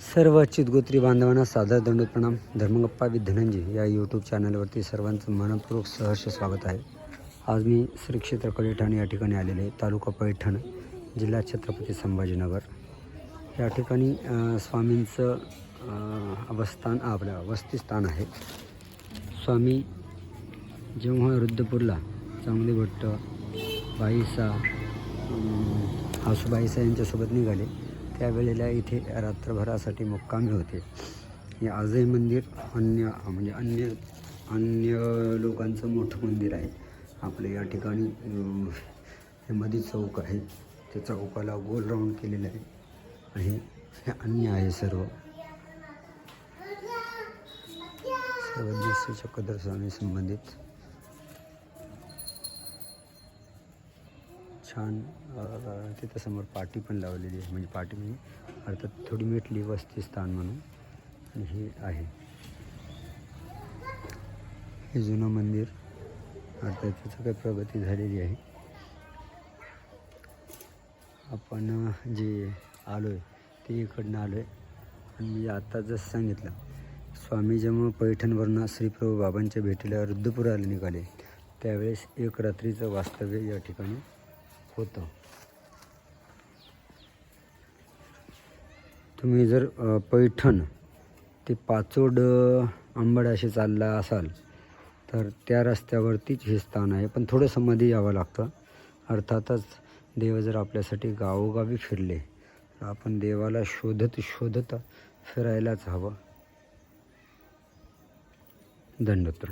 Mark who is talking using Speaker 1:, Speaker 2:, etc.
Speaker 1: सर्व चितगोत्री बांधवांना सादर दंडोत प्रणाम. धर्मगप्पा विथ धनंजय या यूट्यूब चॅनलवरती सर्वांचं मनपूर्वक सहर्ष स्वागत आहे. आज मी श्री क्षेत्र कलेठाण या ठिकाणी आलेले तालुका पैठण जिल्हा छत्रपती संभाजीनगर. या ठिकाणी स्वामींचं अवस्थान आपलं वस्तीस्थान आहे. स्वामी जेव्हा रुद्रपूरला चांगले भट्ट बाईसा आसूबाईसा यांच्यासोबत निघाले त्यावेळेला इथे रात्रभरासाठी मुक्कामी होते. हे आजही मंदिर अन्य म्हणजे अन्य अन्य लोकांचं मोठं मंदिर आहे. आपलं या ठिकाणी हे मध्ये चौक आहे. त्या चौकाला गोल राऊंड केलेलं आहे. आणि हे अन्य आहे सर्व. सर्व श्री स्वामी संबंधित. छान तिथं समोर पाटी पण लावलेली आहे. म्हणजे पाटी म्हणजे अर्थात थोडी मिटली वस्ती स्थान म्हणून. आणि हे आहे. हे जुनं मंदिर. अर्थात त्याचं काही प्रगती झालेली आहे. आपण जे आलो आहे ते इकडनं आलो आहे आणि मी आत्ता जसं सांगितलं स्वामी जेव्हा पैठणवरनं श्रीप्रभू बाबांच्या भेटीला रुद्रपुराला निघाले. त्यावेळेस एक रात्रीचं वास्तव्य या ठिकाणी होतं. तुम्ही जर पैठण ते पाचोड आंबड्याशी असे चालला असाल तर त्या रस्त्यावरतीच हे स्थान आहे. पण थोडंसं मध्ये यावं लागतं. अर्थातच देव जर आपल्यासाठी गावोगावी फिरले तर आपण देवाला शोधत शोधत फिरायलाच हवं. दंडोत